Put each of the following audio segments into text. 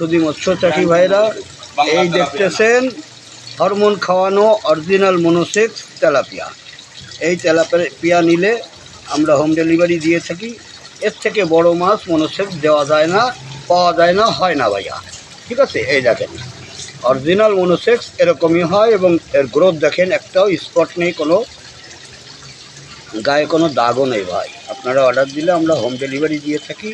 শুধু মৎস্য চাষি ভাইরা এই দেখতেছেন হরমোন খাওয়ানো, অরিজিনাল মনোসেক্স, তেলাপিয়া। এই তেলাপিয়া নিলে আমরা হোম ডেলিভারি দিয়ে থাকি। এর থেকে বড় মাছ মনোসেক্স দেওয়া যায় না, পাওয়া যায় না, হয় না ভাইয়া। ঠিক আছে? এই দেখেন। অরিজিনাল মনোসেক্স এরকমই হয় এবং এর গ্রোথ দেখেন, একটাও স্পট নেই, কোনো গায়ে কোনো দাগও নেই ভাই। আপনারা অর্ডার দিলে আমরা হোম ডেলিভারি দিয়ে থাকি।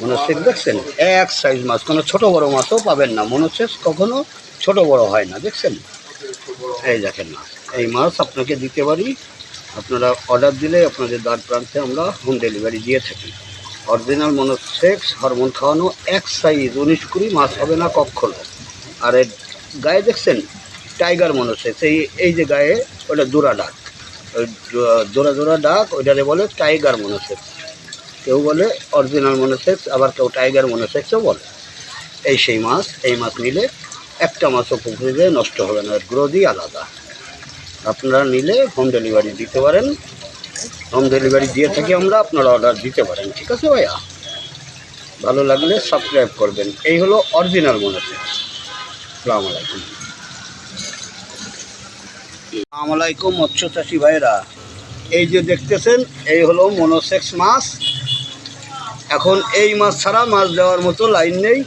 মনোসেক্স দেখছেন? এক সাইজ মাছ, কোনো ছোট বড় মাছও পাবেন না। মনোসেক্স কখনো ছোট বড় হয় না, দেখছেন? এই দেখেন মাছ। এই মাছ আপনাকে দিতে পারি। আপনারা অর্ডার দিলে আপনাদের দ্বার প্রান্তে আমরা হোম ডেলিভারি দিয়ে থাকি। অরিজিনাল মনোসেক্স হরমোন খাওয়ানো এক সাইজ উনিশ কুড়ি মাছ হবে না কখনো। আর এর গায়ে দেখছেন? টাইগার মনোসেক্স এই এই যে গায়ে, ওটা দুরা ডাক। ওই জোড়া জোড়া ডাক, ওইটারে বলে টাইগার মনোসেক্স কেউ বলে অরিজিনাল মনোসেক্স আবার কেউ টাইগার মনোসেক্সও বলে। এই সেই মাছ, এই মাছ নিলে একটা মাছও পুকুরে নষ্ট হবে না গ্রোথই আলাদা। আপনারা নিলে হোম ডেলিভারি দিতে পারেন। হোম ডেলিভারি দিয়ে থাকি আমরা আপনারা অর্ডার দিতে পারেন, ঠিক আছে ভাইয়া? ভালো লাগলে সাবস্ক্রাইব করবেন। এই হলো অরিজিনাল মনোসেক্স সালাম আলাইকুম। সালাম আলাইকুম মৎস্য চাষি ভাইরা এই যে দেখতেছেন, এই হলো মনোসেক্স মাছ। এখন এই মাছ ছাড়া মাছ দেওয়ার মতো লাইন নেই।